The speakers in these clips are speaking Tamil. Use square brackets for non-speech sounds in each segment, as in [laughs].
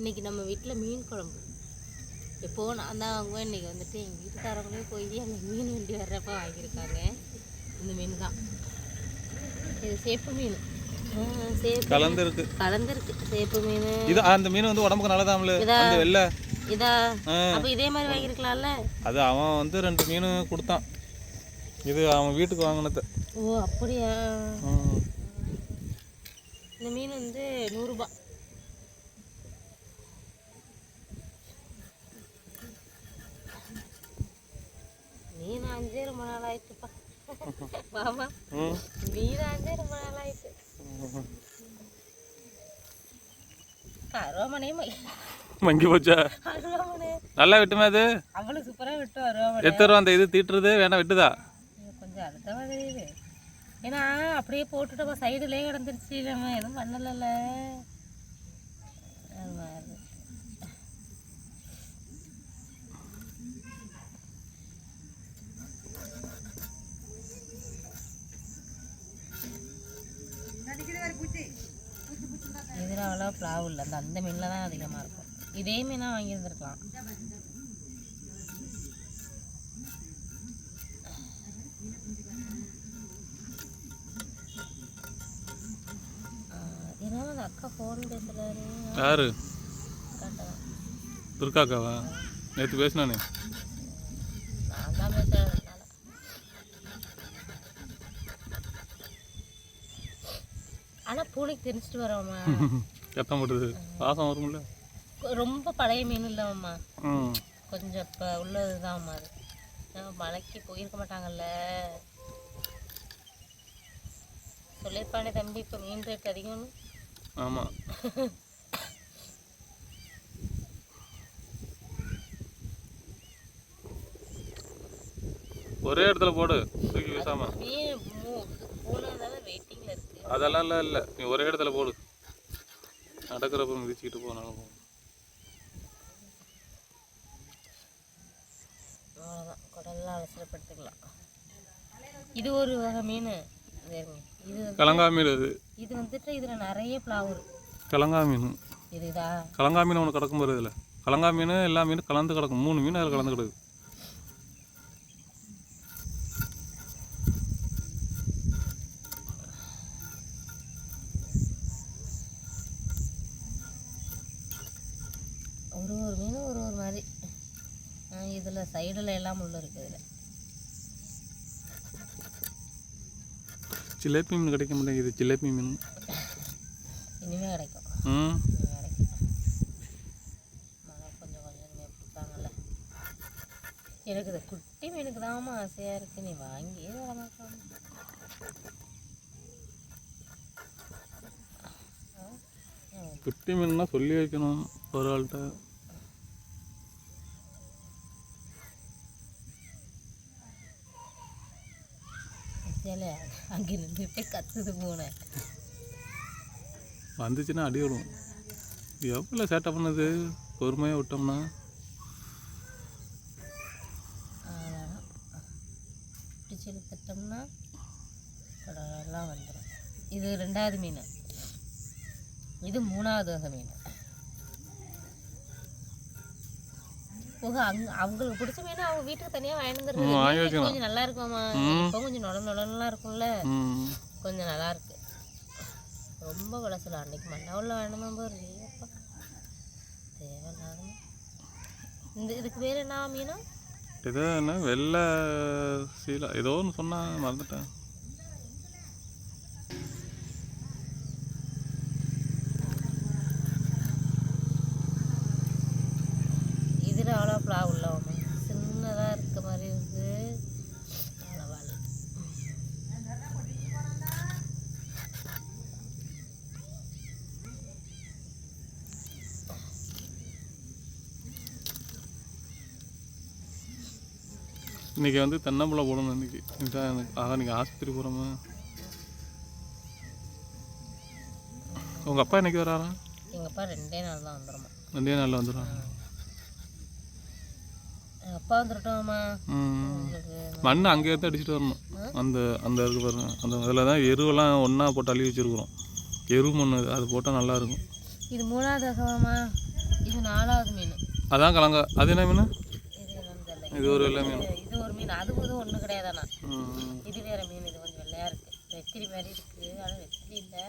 இன்னைக்கு நம்ம வீட்டில் மீன் குழம்பு. எப்போ நான் தான் வாங்குவேன். இன்னைக்கு வந்துட்டு எங்கள் வீட்டுக்காரங்களே போய் அந்த மீன் வண்டி வர்றப்ப வாங்கியிருக்காங்க. இந்த மீன் தான். இது சேப்பு மீன். சேப்பு கலந்து இருக்கு கலந்துருக்கு. சேப்பு மீன். இது அந்த மீன் வந்து உடம்புக்கு நல்லதாம்ல? அந்த வெள்ளை? இதா. அப்போ இதே மாதிரி வாங்கியிருக்கலாம்ல? அது அவன் வந்து ரெண்டு மீன் கொடுத்தான். இது அவன் வீட்டுக்கு வாங்கினது. ஓ அப்படியா. இந்த மீன் வந்து நூறுரூபா மீன் அஞ்சே ரொம்ப நாள் ஆயிட்டுப்பா [laughs] மாமா. மீன் அஞ்சே ரொம்ப நாள் ஆயிட்டு மங்கி போச்சா? நல்லா விட்டுமே அது? அவ்வளோ சூப்பராக விட்டு அருவாமனை. எத்தனை ரூபா அந்த இது தீட்டுறது வேணா விட்டுதா? கொஞ்சம் அடுத்த மாதிரி இது ஏன்னா அப்படியே போட்டுட்டோம் சைடுலேயே கிடந்துருச்சு. நம்ம எதுவும் பண்ணலைல்ல. இதில் ப்ளாவ் இல்லை. அந்த அந்த மீனில் தான் அதிகமாக இருக்கும். இதே மீனாக வாங்கியிருந்துருக்கலாம். ஏன்னா அந்த அக்கா ஃபோன் பேசுகிறாரு யாரு? துர்காக்காவா? நேற்று பேசினானே. நான் தான் பேசுகிறேன் தெரிஞ்சிட்டு வரோம்மா. சத்தம் போட்டுது வாசம் வரும்ல. ரொம்ப பழைய மீன் இல்லைம்மா. கொஞ்சம் இப்போ உள்ளது தான்மா அது மலைக்கு போயிருக்க மாட்டாங்கல்ல. சொல்லியிருப்பானே தம்பி இப்போ மீன் ரேட் அதிகம்னு. ஆமாம் ஒரே இடத்துல போடு. தூக்கி வீசாம. மீன் மூ- பூனை தானே வெயிட்டிங்கில் இருக்குது அதெல்லாம் இல்லை இல்லை. நீ ஒரே இடத்துல போடு. நடக்கிறப்ப மிதிச்சுக்கிட்டு போனாலும் போகும். அவ்வளோதான் குடல்லாம் அவசரப்படுத்திக்கலாம் இது ஒரு வகை மீன். இது கலங்கா மீன் அது. இது வந்துட்டு இதில் நிறைய ஃப்ளவர் கலங்கா மீன். இதுதா கலங்கா மீன் ஒன்று கிடக்கும் பாரு இதில். கலங்கா மீன் எல்லா மீனும் கலந்து கிடக்கும். மூணு மீன் அதில் கலந்து கிடக்கு ஒரு ஒரு மீனும் ஒரு ஒரு மாதிரி இதில் சைடில் எல்லாம் முள் இருக்குது இதில். ஜிலேபி மீன் கிடைக்க மாட்டேங்குது ஜிலேபி மீன். இனிமேல் கிடைக்கும். ம். இனிமே கிடைக்கும். கொடுத்தாங்கல்ல. எனக்கு இந்த குட்டி மீனுக்கு தான்மா ஆசையாக இருக்குது நீ வாங்கியே வர மாட்டாங்க குட்டி மீன்னா சொல்லி வைக்கணும் ஒரு ஆள்கிட்ட. சில அங்கே நின்றுட்டே கத்துது போனேன் வந்துச்சுன்னா அடி விடும் எவ்வளோ சேட்டை பண்ணுது பொறுமையாக விட்டோம்னா பிடிச்சி இழுத்துட்டோம்னா எல்லாம் வந்துடும் இது ரெண்டாவது மீன் இது மூணாவது வகை மீன் ஓஹோ அங்க அவங்களுக்கு பிடிச்ச மீன் அவங்க வீட்டுக்கு தனியாக வாங்கிட்டு. கொஞ்சம் நல்லா இருக்குமாம்மா. ம். இப்போ கொஞ்சம் நொட நொடலாம் இருக்கும்ல. கொஞ்சம் நல்லா இருக்கு. ரொம்ப பழசுல அன்னைக்கு மண்டபம்ல வேணுமா அப்பா தேவையில்லாத இந்த இதுக்கு பேர் என்ன மீனா? ஏதோ என்ன? வெள்ளை சீலா. ஏதோ ஒன்று சொன்னா மறந்துட்டேன் இதில் அவ்வளோ ஃப்ளாவ் உள்ளவமா சின்னதாக இருக்க மாதிரி இருக்கு அவ்வளோவா இல்லை இன்னைக்கு வந்து தென்னம்பழம் போடணும் இன்னைக்கு. இதான் எனக்கு ஆகா நீங்கள் ஆஸ்பத்திரி போகிறோமா உங்கள் அப்பா இன்னைக்கு வராரா? எங்கள் அப்பா ரெண்டே நாள் தான் வந்துடுமா ரெண்டே நாளில் வந்துடும் எங்கள் அப்பா வந்துட்டோம்மா மண் அங்கே இருந்து அடிச்சுட்டு வரணும். அந்த அந்த இருக்கு பாருங்க. அந்த அதில் தான் எருவெல்லாம் ஒன்றா போட்டு அள்ளி வச்சுருக்குறோம். எரு மண் அது. போட்டால் நல்லா இருக்கும். இது மூணாவது வகமாம்மா இது நாலாவது மீன். அதான் கலங்க. அது என்ன மீன்? இது ஒரு வெள்ளை மீன். இது- ஒரு மீன். அது இது ஒன்று கிடையாதாண்ணா. இது வேற மீன் இது கொஞ்சம் வெள்ளையா இருக்கு. வெத்திரி மாதிரி இருக்கு. ஆனால் வெத்திரி இல்லை.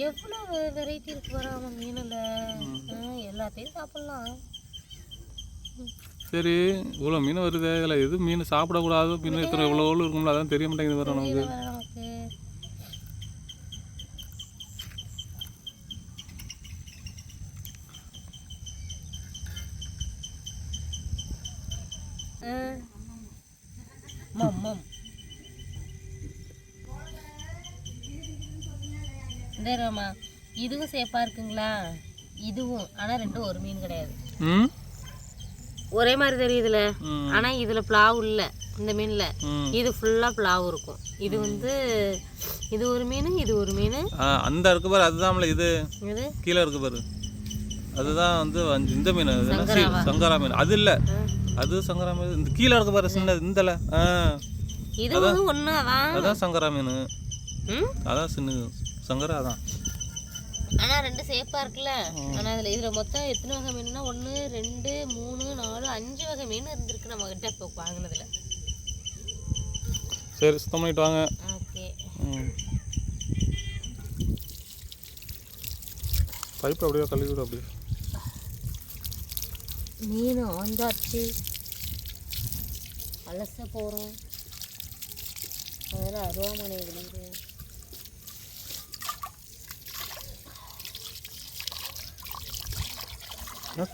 எவ்வளோ வெரைட்டி இருக்கு வராம மீனில். எல்லாத்தையும் சாப்பிட்லாம். சரி இவ்வளோ மீன் வருது. இதில் எது மீன் சாப்பிடக்கூடாது? மீன் எத்தனை எவ்வளோ இருக்கும்ல அதான் தெரிய மாட்டேங்குது வேறு நமக்கு தெரியல வேற நமக்கு ஆ. மம் மம் ராமா இதுவும் சேஃபாக இருக்குங்களா? இதுவும். ஆனால் ரெண்டும் ஒரு மீன் கிடையாது. ம்? ஒரே மாதிரி தெரியுதுல. ம். ஆனால் இதில் பிளாவ் இல்லை. இந்த மீனில். இது ஃபுல்லாக பிளாவ் இருக்கும். இது வந்து இது ஒரு மீன் இது ஒரு மீன். அந்த இருக்கு பாரு அதுதான்ல இது. கீழே இருக்கு பாரு. அதுதான் வந்து இந்த மீன். சங்கரா மீன். அது இல்லை. அது சங்கரா மீன். இந்த கீழே இருக்கு பாரு சின்னது இந்தல. இது ஒன்று அதான். சங்கரா மீன். ம்? அதான் சின்ன சங்கரா அதான் ஆனால் ரெண்டு சேஃபாக இருக்குல்ல? ஆனால் அதில் இதில் மொத்தம் எத்தனை வகை மீனுனா ஒன்று ரெண்டு மூணு நாலு அஞ்சு வகை மீன் இருந்திருக்கு நம்ம கிட்ட இப்போ வாங்கினதுல. சரி சுத்தம் பண்ணிட்டு வாங்க. ஓகே. ம். பைப்பு அப்படியே கழுவி விடு அப்படியே. மீன் ஆஞ்சாச்சு. அலச போகிறோம் அதில் அருவாமனை வெளியிடு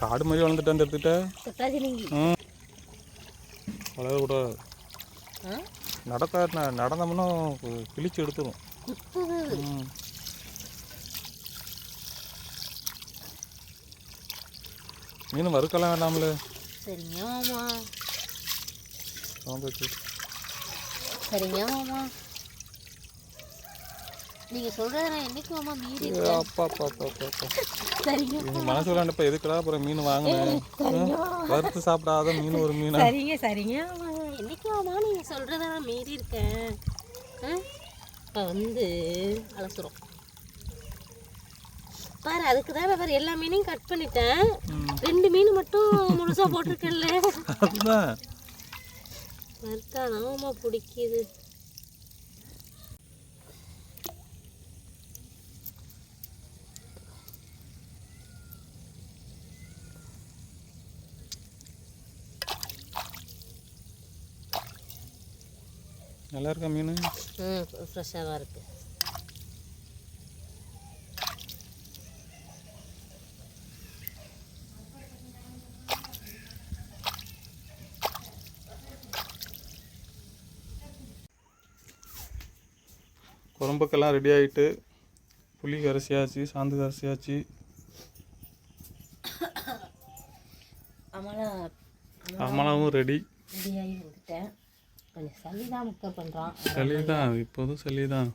காடு மாதிரி வளர்ந்துட்டு அந்த ம். வளரக்கூடாது நடக்க நடந்தோம்னா கிழிச்சு எடுத்துரும். மீன் வறுக்கலாம் வேண்டாம்ல? சரிங்க மாமா. சரிங்க மாமா. நீங்கள் சொல்கிறத நான் என்னைக்கு மாமா மீறி அப்பா அப்பா அப்பா சரிங்க. மனசு விளையாண்டப்ப எதுக்குடா அப்புறம் மீன் வாங்கினேன்? வறுத்து சாப்பிடாத மீன் ஒரு மீனா? சரிங்க என்னைக்கு மாமா நீங்கள் சொல்கிறத நான் மீறி இருக்கேன். இப்போ வந்து அலசுறோம். பாரு அதுக்கு தான் பாரு எல்லா மீனையும் கட் பண்ணிட்டேன். ரெண்டு மீன் மட்டும் முழுசா போட்டிருக்கேன்ல. அதுதான். வறுத்தா பிடிக்குது. நல்லா இருக்கா மீன்? ம் ஃப்ரெஷ்ஷாக தான் இருக்குது குழம்புக்கெல்லாம் ரெடி ஆகிட்டு புளி கரைசியாச்சு சாந்து கரைசியாச்சு ஆமாம் அமலாவும் ரெடி ரெடியாகி வந்துட்டேன். கொஞ்சம் சளி தான் முக்க பண்ணுறான் சளி தான் இப்போதும் சளி தான்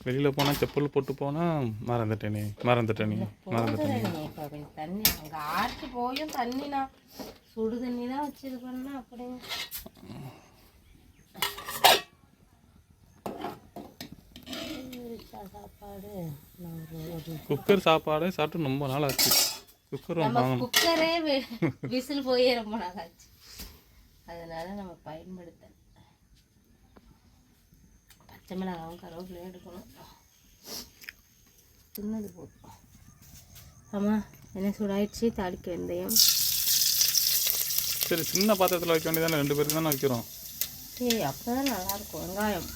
வெளியில் போனால் செப்பல் போட்டு போனால் மறந்துட்டேனே மறந்துட்டேனே மறந்துட்டேனே. இப்போ கொஞ்சம் தண்ணி அங்கே ஆற்றி போயும் தண்ணினா. சுடு தண்ணி தான் வச்சு இது பண்ணா அப்படிங்க சாப்பாடு நான் குக்கர் சாப்பாடே சாப்பிட்டு ரொம்ப நாள் ஆச்சு குக்கர் குக்கரே விசில் போயே ரொம்ப நாள் ஆச்சு அதனால நம்ம பயன்படுத்த பச்சை மிளகாவும் கருவேப்பிலையும் எடுக்கணும். சின்னது போதும். ஆமாம் என்ன சூடாயிடுச்சு தாளிக்க வெந்தயம். சரி சின்ன பாத்திரத்தில் வைக்க வேண்டியதானே ரெண்டு பேருக்கு தானே வைக்கிறோம். சரி அப்போ தான் நல்லாயிருக்கும் வெங்காயம்.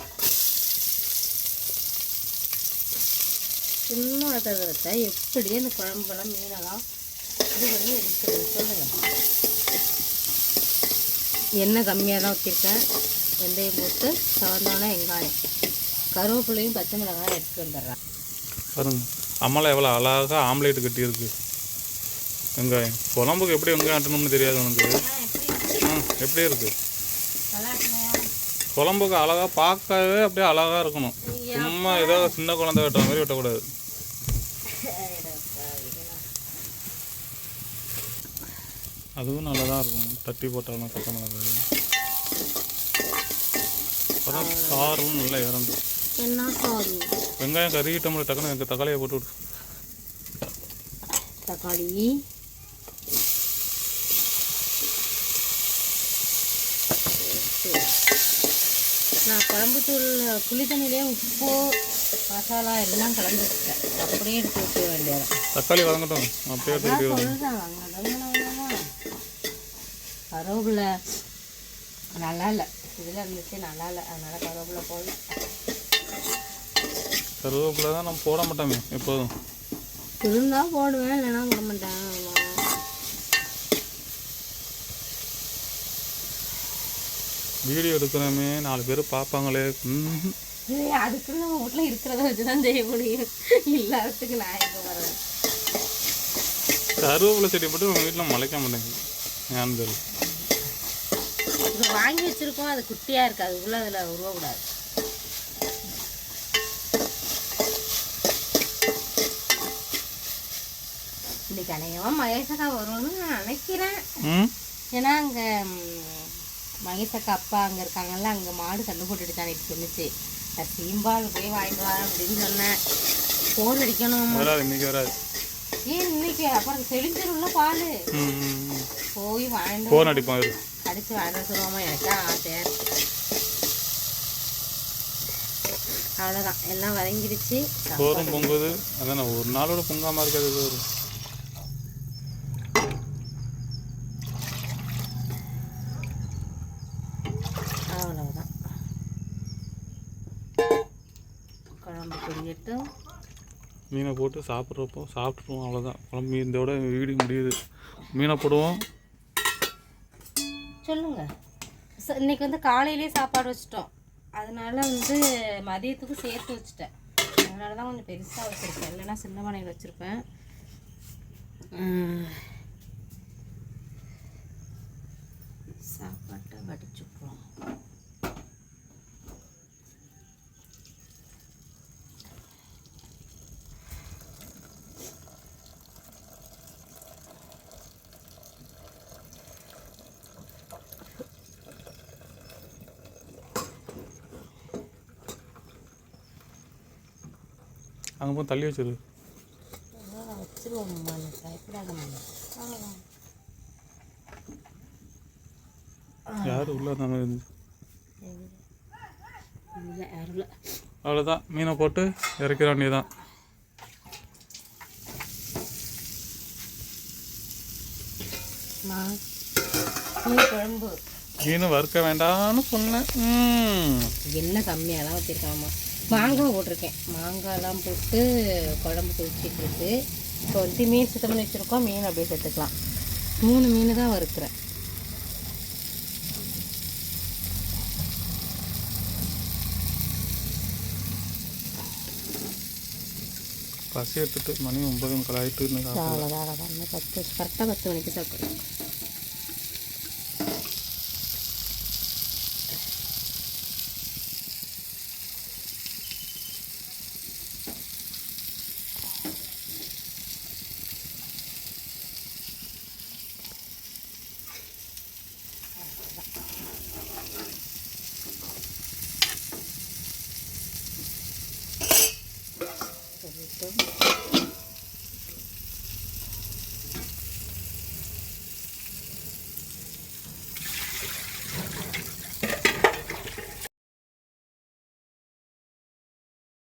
சின்ன பாத்திரத்தை எப்படி அந்த குழம்பெல்லாம் மீனெல்லாம் இது பண்ணி எடுக்கிறது சொல்லுங்கள் எண்ணெய் கம்மியாக தான் ஊற்றிருக்கேன் வெந்தயம் போட்டு சவந்தோன்னே வெங்காயம். கருவேப்பிலையும் பச்சை மிளகாய் எடுத்துட்டு வந்துடுறேன். பாருங்க அம்மாலாம் எவ்வளோ அழகாக ஆம்லேட் கட்டியிருக்கு. வெங்காயம். குழம்புக்கு எப்படி வெங்காயம் ஆட்டணும்னு தெரியாது உனக்கு. எப்படி இருக்கு? நல்லா இருக்குமையா குழம்புக்கு அழகாக பார்க்கவே அப்படியே அழகாக இருக்கணும். சும்மா ஏதோ சின்ன குழந்தை வெட்டுற மாதிரி வெட்டக்கூடாது. அதுவும் நல்லா தான் இருக்கும். தட்டி போட்டாலும் பச்சை மிளகாய். அப்புறம் காரம் நல்லா சாரி வெங்காயம் கருகிட்ட முடியும் டக்குன்னு எனக்கு தக்காளியை போட்டு விடு. தக்காளி. நான் குழம்பு தூள் புளி தண்ணியிலே உப்பு மசாலா எல்லாம் கலந்து அப்படியே எடுத்து வைக்க வேண்டியதான் தக்காளி வதங்கட்டும். அப்படியே எடுத்து அதான் வெட்டி சொல்றேன், அங்க அதெல்லாம் வேணாமா? கருவேப்பிலை நல்லா இல்லை. இதில் இருந்துச்சு நல்லா இல்லை. அதனால கருவேப்பிலை போடல. கருவேப்பிலை தான் நம்ம போட மாட்டோமே எப்போதும். இருந்தா போடுவேன் இல்லைன்னா போட மாட்டேன். வீடியோ எடுக்கிறோமே நாலு பேர் பார்ப்பாங்களே. அதுக்குள்ள நம்ம வீட்டில் இருக்கிறத வச்சு தான் செய்ய முடியும். இல்லாததுக்கு நான் எங்கே வரேன் கருவேப்பிலை செடி மட்டும் உங்கள் வீட்டில் முளைக்க மாட்டேங்குது. ஏன்னு தெரியல. இது வாங்கி வச்சிருக்கோம் அது குட்டியாக இருக்குது அதுக்குள்ளே அதில் உருவக்கூடாது. இன்னைக்கு அநேகமாக மகேஷக்கா வரும்னு நான் நினைக்கிறேன். ஏன்னா அங்கே மகேஷக்கா அப்பா அங்கே இருக்காங்கல்ல அங்கே மாடு கண்டு போட்டுட்டு தான் சொன்னிச்சு நான் சீம்பால் போய் வாங்கிட்டு வரேன் அப்படின்னு சொன்னேன். ஃபோன் அடிக்கணும். ஏன் இன்னைக்கு அப்புறம் தெளிஞ்சிரும்ல பால். போய் வாங்கிட்டு அடிப்பான் இரு அடிச்சு வாங்கிட்டு சொல்லுவோமா எனக்கு இருக்கு அவ்வளோதான் எல்லாம் வதங்கிடுச்சு சோறும் பொங்குது அதானே ஒரு நாளோட பொங்காமல் இருக்காது இது ஒரு அவ்வளோதான் குழம்பு பொரியட்டும் மீனை போட்டு சாப்பிட்றப்போ சாப்பிட்ருவோம் அவ்வளோதான் குழம்பு இதோட வீடு முடியுது மீனை போடுவோம் சொல்லுங்க. ச- இன்னைக்கு வந்து காலையிலே சாப்பாடு வச்சிட்டோம். அதனால வந்து மதியத்துக்கு சேர்த்து வச்சுட்டேன். அதனால தான் கொஞ்சம் பெருசாக வச்சுருக்கேன். இல்லைன்னா சின்ன பானையில் வச்சுருப்பேன். சாப்பாட்டை வடிச்சுப்போம் அங்கே போய் தள்ளி வச்சிரு. யார் உள்ள நம்ம அவ்வளோதான் மீனை போட்டு இறக்கிற வேண்டியதான் மீன் வறுக்க வேண்டாம்னு சொன்னேன். எண்ணெய் கம்மியாக தான் வச்சுருக்காமா மாங்காய் போட்டிருக்கேன். மாங்காய்லாம் போட்டு குழம்பு கொதிச்சிட்டு இருக்கு இப்போ வந்து மீன் சுத்தம் பண்ணி வச்சுருக்கோம். மீன் அப்படியே சேர்த்துக்கலாம் மூணு மீன் தான் வறுக்கிறேன். பசி எடுத்துட்டு மணி ஒன்பது முக்கால் சாப்பிடல. அவ்வளோதான் அவ்வளோதான் பத்து கரெக்டாக பத்து மணிக்கு சாப்பிடுறேன்